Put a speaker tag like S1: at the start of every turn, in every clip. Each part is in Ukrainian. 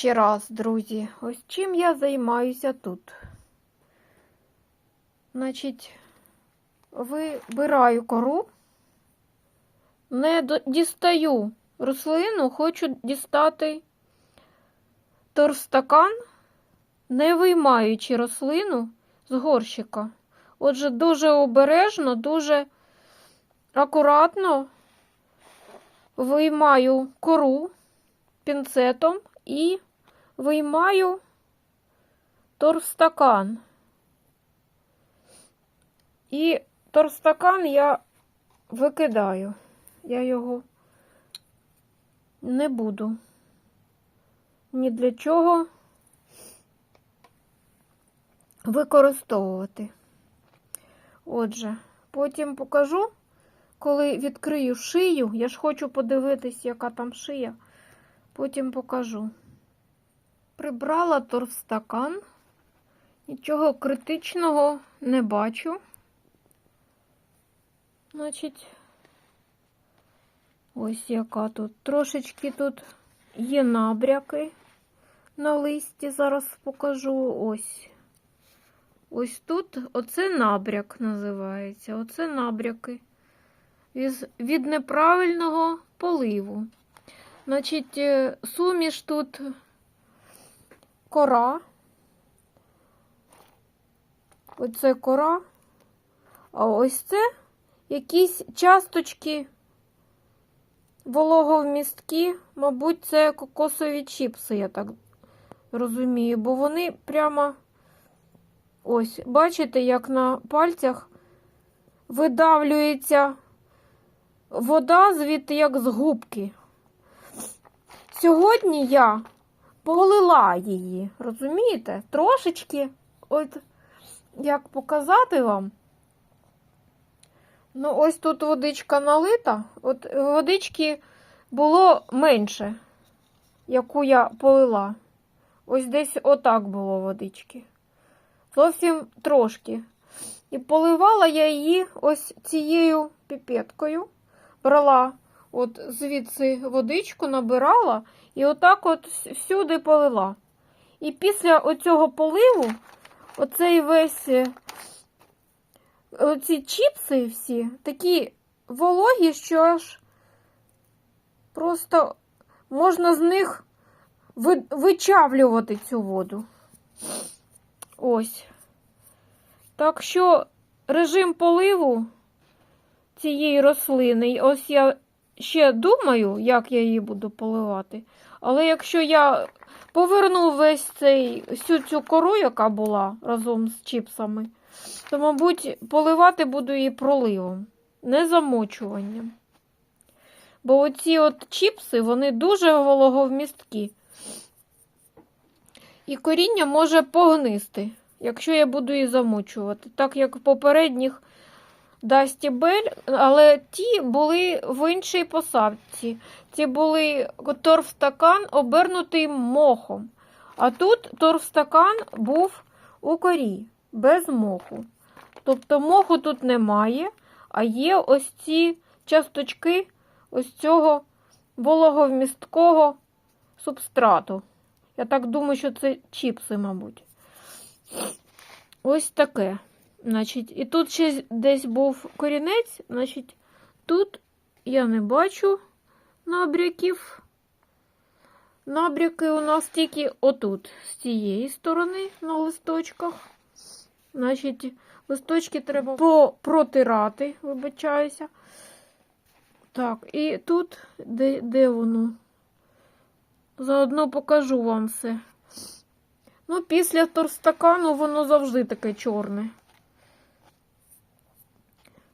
S1: ще раз, друзі, ось чим я займаюся тут. Значить, вибираю кору, не дістаю рослину, хочу дістати торстакан, не виймаючи рослину з горщика. Отже, дуже обережно, дуже акуратно виймаю кору пінцетом і виймаю торстакан. І торстакан я викидаю. Я його не буду ні для чого використовувати. Отже, потім покажу, коли відкрию шию. Я ж хочу подивитись, яка там шия. Потім покажу. Прибрала торстакан. Нічого критичного не бачу. Значить, ось яка тут. Трошечки тут є набряки на листі. Зараз покажу. Ось. Ось тут оце набряк називається. Оце набряки від, від неправильного поливу. Значить, е, суміш тут кора. Оце кора. А ось це якісь часточки вологовмістки. Мабуть, це кокосові чіпси, я так розумію, бо вони прямо ось, бачите, як на пальцях видавлюється вода звідти як з губки. Сьогодні я полила її, розумієте? Трошечки, от як показати вам. Ну, ось тут водичка налита. От водички було менше, яку я полила. Ось десь отак було водички. Зовсім трошки. І поливала я її ось цією піпеткою. Брала от звідси водичку, набирала і отак от всюди полила. І після оцього поливу, оцей весь, е, оці чіпси всі такі вологі, що аж просто можна з них ви- вичавлювати цю воду. Ось. Так що режим поливу цієї рослини, ось я ще думаю, як я її буду поливати. Але якщо я поверну весь цей всю цю кору, яка була разом з чіпсами, то, мабуть, поливати буду її проливом, не замочуванням. Бо оці от чіпси, вони дуже вологовмісткі. І коріння може погнисти, якщо я буду її замочувати. Так як в попередніх Дасті Бель, але ті були в іншій посадці. Ці були торфстакан обернутий мохом. А тут торфстакан був у корі, без моху. Тобто моху тут немає, а є ось ці часточки ось цього вологовмісткого субстрату. Я так думаю, що це чіпси, мабуть. Ось таке. Значить, і тут ще десь був корінець, значить, тут я не бачу набряків. Набряки у нас тільки отут, з цієї сторони на листочках. Значить, листочки треба протирати, вибачаюся. Так, і тут, де, де воно? Заодно покажу вам все. Ну, після торстакану воно завжди таке чорне.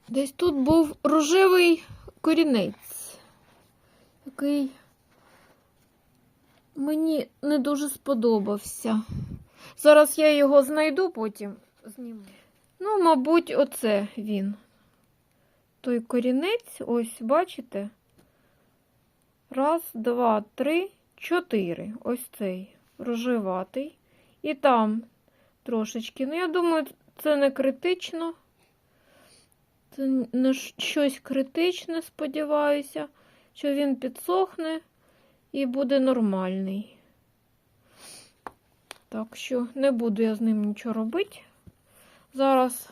S1: Десь тут був рожевий корінець, який мені не дуже сподобався. Зараз я його знайду, потім зніму. Ну, мабуть, оце він. Той корінець, ось, бачите? Раз, два, три, чотири. Ось цей рожеватий. І там трошечки. Ну, я думаю, це не критично. Це не щось критичне, сподіваюся, що він підсохне і буде нормальний. Так що не буду я з ним нічого робити. Зараз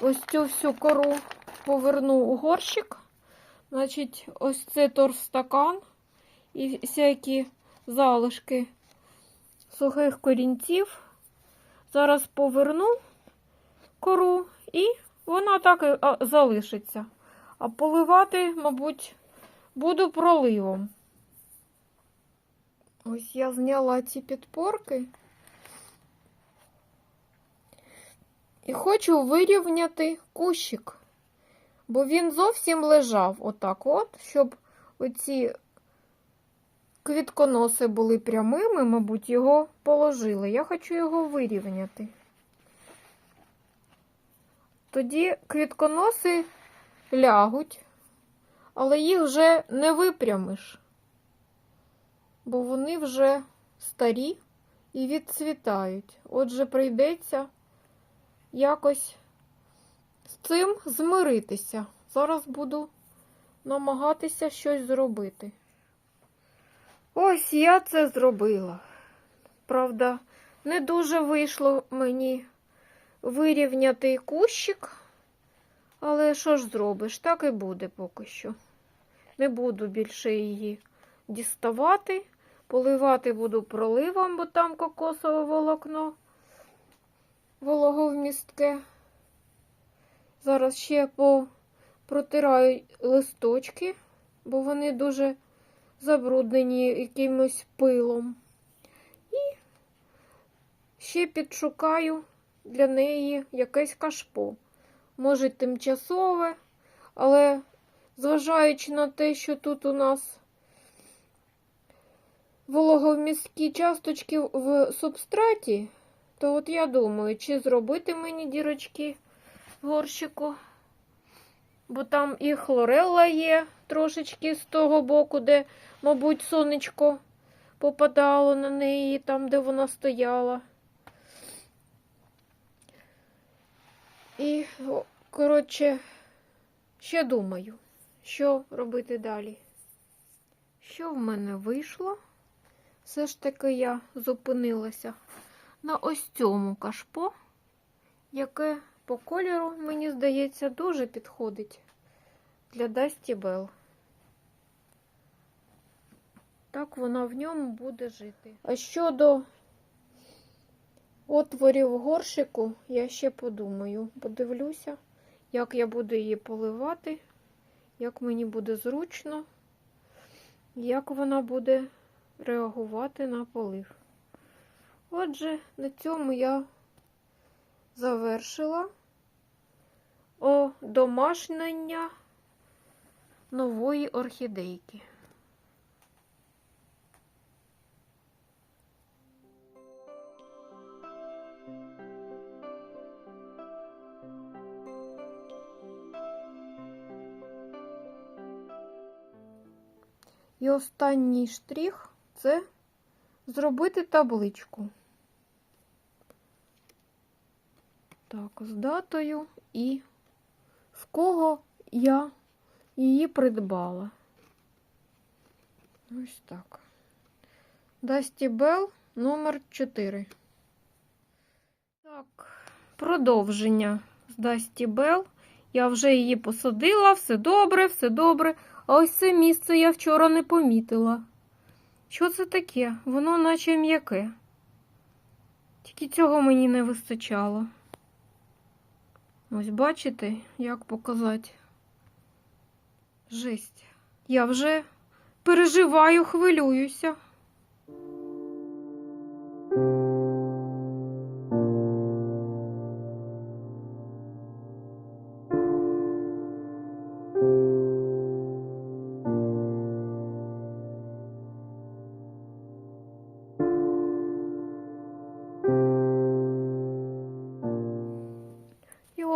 S1: ось цю всю кору поверну у горщик. Значить, ось це торфстакан і всякі залишки сухих корінців. Зараз поверну кору і вона так і залишиться. А поливати, мабуть, буду проливом. Ось я зняла ці підпорки. І хочу вирівняти кущик, бо він зовсім лежав отак от, щоб оці квітконоси були прямими, мабуть, його положили. Я хочу його вирівняти. Тоді квітконоси лягуть, але їх вже не випрямиш, бо вони вже старі і відцвітають. Отже, прийдеться якось з цим змиритися. Зараз буду намагатися щось зробити. Ось я це зробила. Правда, не дуже вийшло мені вирівняти кущик, але що ж зробиш, так і буде поки що. Не буду більше її діставати, поливати буду проливом, бо там кокосове волокно вологовмістке. Зараз ще протираю листочки, бо вони дуже забруднені якимось пилом. І ще підшукаю для неї якесь кашпо. Може, тимчасове, але зважаючи на те, що тут у нас вологовмісткі часточки в субстраті, то от я думаю, чи зробити мені дірочки в горщику, бо там і хлорелла є трошечки з того боку, де, мабуть, сонечко попадало на неї, там, де вона стояла. І, коротше, ще думаю, що робити далі. Що в мене вийшло? Все ж таки я зупинилася на ось цьому кашпо, яке по кольору, мені здається, дуже підходить для Дасті Белл. Так вона в ньому буде жити. А щодо отворів в горщику, я ще подумаю, подивлюся, як я буду її поливати, як мені буде зручно, як вона буде реагувати на полив. Отже, на цьому я завершила одомашнення нової орхідейки. І останній штрих це зробити табличку. Так, з датою і з кого я її придбала. Ось так. Дасті Белл номер 4. Так, продовження з Дасті Белл. Я вже її посадила, все добре, все добре. А ось це місце я вчора не помітила. Що це таке? Воно наче м'яке. Тільки цього мені не вистачало. Ось бачите, як показати. Жесть. Я вже переживаю, хвилююся.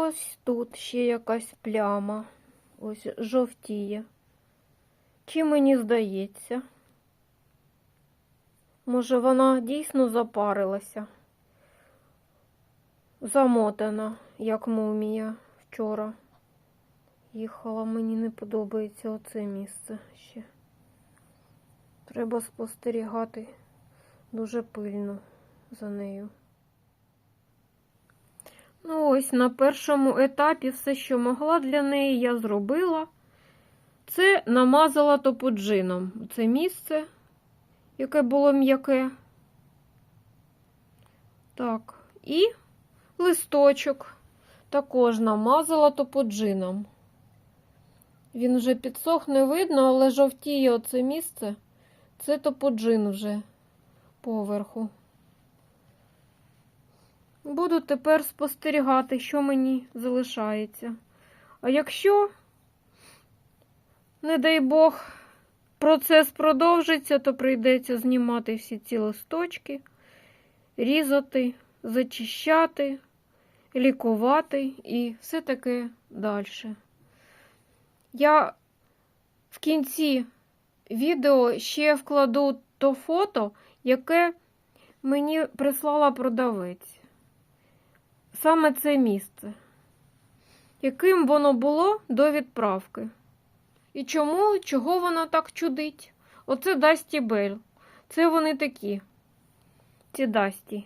S1: Ось тут ще якась пляма. Ось жовтіє. Чи мені здається? Може, вона дійсно запарилася, замотана, як мумія вчора. Їхала, мені не подобається оце місце ще. Треба спостерігати дуже пильно за нею. Ну, ось на першому етапі все, що могла для неї, я зробила. Це намазала топоджином. Це місце, яке було м'яке. Так, і листочок також намазала топоджином. Він вже підсох, не видно, але жовтіє оце місце. Це топоджин вже поверху. Буду тепер спостерігати, що мені залишається. А якщо, не дай Бог, процес продовжиться, то прийдеться знімати всі ці листочки, різати, зачищати, лікувати і все таке далі. Я в кінці відео ще вкладу то фото, яке мені прислала продавець. Саме це місце. Яким воно було до відправки? І чому, чого воно так чудить? Оце Дасті Бель. Це вони такі. Ці Дасті.